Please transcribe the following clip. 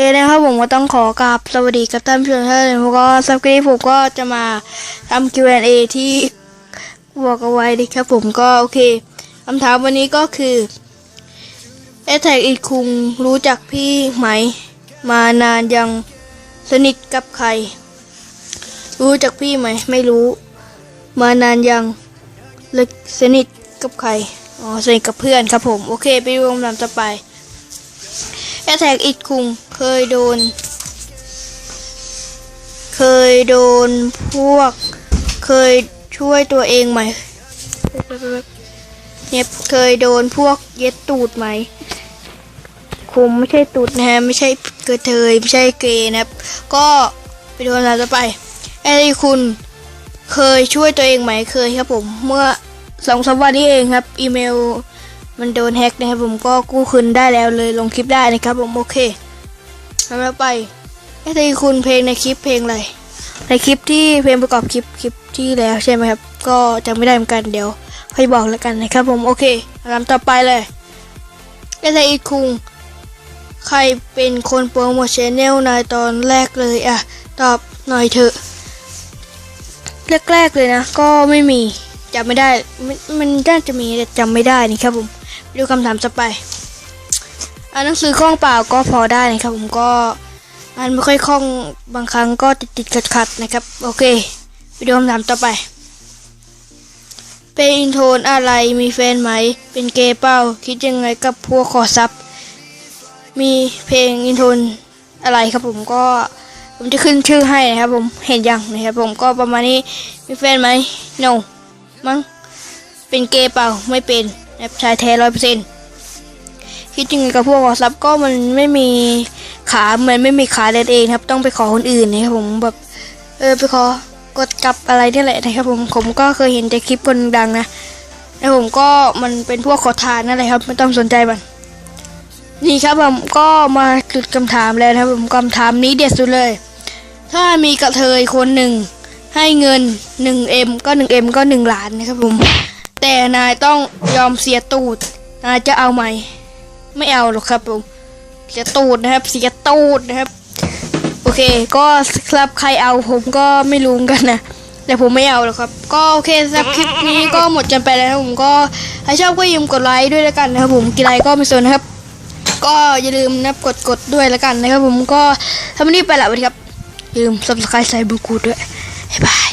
เอนะครับผมก็ต้องขอกราบสวัสดีกับท่านผู้ชมท่านอื่นแล้วก็สักครู่นี้ผมก็จะมาทำ Q&A ที่บอกเอาไว้นะครับผมก็โอเคคำถามวันนี้ก็คือเอแท็กอีคุงรู้จักพี่ไหม มานานยังสนิทกับใคร รู้จักพี่ไหม ไม่รู้ มานานยังเลิกสนิทกับใครอ๋อสนิทกับเพื่อนครับผม โอเค ไปดูคำถามต่อไป แอทแทกอิดคุงเคยโดน เคยโดนพวก เคยช่วยตัวเองไหมเนี่ยเคยโดนพวกเย็ดตูดไหมคงไม่ใช่ตูดนะฮะไม่ใช่กระเทยไม่ใช่เกย์นะครับ ก็ไปดูคำถามต่อไปแอทแทกคุณเคยช่วยตัวเองไหมเคยครับผม เมื่อสองสามวันนี้เองครับ อีเมล มันโดนแฮกนะครับผมก็กู้คืนได้แล้วเลยลงคลิปได้นะครับผมโอเคทำแล้วไปไอ้ทีคุณเพลงในคลิปเพลงอะไรในคลิปที่เพลงประกอบคลิปคลิปที่แล้วใช่ไหมครับ ก็จำไม่ได้เหมือนกันเดี๋ยวค่อยบอกแล้วกันนะครับผมโอเคลำต่อไปเลยไอ้ทีคุงใครเป็นคนโปรโมทชแนลในตอนแรกเลยอะตอบหน่อยเถอะแรกๆเลยนะ ก็ไม่มีจำไม่ได้ มันน่าจะมีแต่จำไม่ได้นี่ครับผม ดูคำถามต่อไปอ่านหนังสือคล่องเปล่าก็พอได้นะครับ ผมก็อ่านไม่ค่อยคล่องบางครั้งก็ติดติดขัดขัดๆนะครับ โอเคไปดูคำถามต่อไป เป็นอินโทนอะไรมีแฟนไหม เป็นเกย์เป้าคิดยังไงกับพวกขอซับมีเพลงอินโทนอะไรครับผมก็ผมจะขึ้นชื่อให้นะครับผมเห็นยังนะครับผมก็ประมาณนี้มีแฟนไหม no มั้งเป็นเกย์เปล่าไม่เป็น แอปชายแท้ร้อยเปอร์เซ็นต์คิดยังไงกับพวกขอซับก็มันไม่มีขาเหมือนไม่มีขาเดินเองครับ ต้องไปขอคนอื่นนะครับผมแบบเออไปขอกดกลับอะไรนี่แหละนะครับผมผมก็เคยเห็นแต่คลิปคนดังนะแล้วผมก็มันเป็นพวกขอทานนั่นแหละครับไม่ต้องสนใจมันนี่ครับผมก็มาจุดคำถามแล้วนะครับผมคำถามนี้เด็ดสุดเลย ถ้ามีกระเทยคนหนึ่งให้เงิน 1M ก็ 1M ก็ 1 ล้านนะครับผม แต่นายต้องยอมเสียตูด นายจะเอาไหม ไม่เอาหรอกครับผม เสียตูดนะครับ เสียตูดนะครับ โอเค ก็ครับใครเอาผมก็ไม่รู้กันนะ แต่ผมไม่เอาหรอกครับ ก็โอเคสำหรับคลิปนี้ก็หมดกันไปแล้วครับผมก็ถ้าชอบก็อย่าลืมกดไลค์ด้วยแล้วกันนะครับ ผมกีไลก็ไม่สนนะครับ ก็อย่าลืมนะกดกดด้วยแล้วกันนะครับ ผมก็ทำนี้ไปละวัสดีครับอย่าลืม subscribe ใส่บูกูด้วยบ๊ายบาย